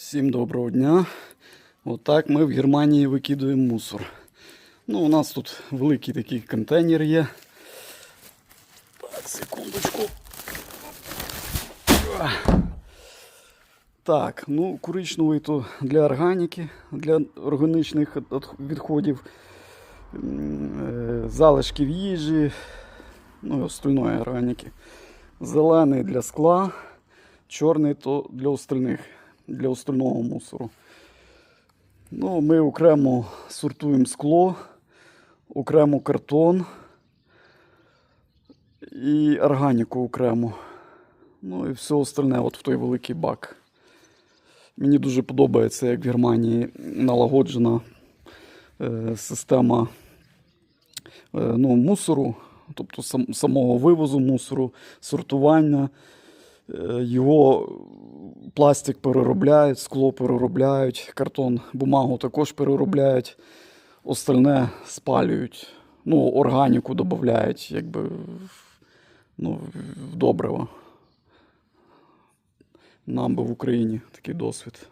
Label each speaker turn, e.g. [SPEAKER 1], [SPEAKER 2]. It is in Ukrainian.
[SPEAKER 1] Всім доброго дня. Отак ми в Германії викидуємо мусор. Ну, у нас тут великий такий контейнер є. Так, секундочку. Так, ну, коричневий то для органіки, для органічних відходів, е, залишків їжі, ну і остальної органіки. Зелений для скла, чорний то для остальних, для остального мусору. Ну, ми окремо сортуємо скло, окремо картон і органіку окремо. Ну і все остальне от в той великий бак. Мені дуже подобається, як в Германії налагоджена е, система е, ну, мусору, тобто сам, самого вивозу мусору, сортування. Е, Його пластик переробляють, скло переробляють, картон, бумагу також переробляють, остальне спалюють. Ну, органіку додають, якби ну, в добриво. Нам би в Україні такий досвід.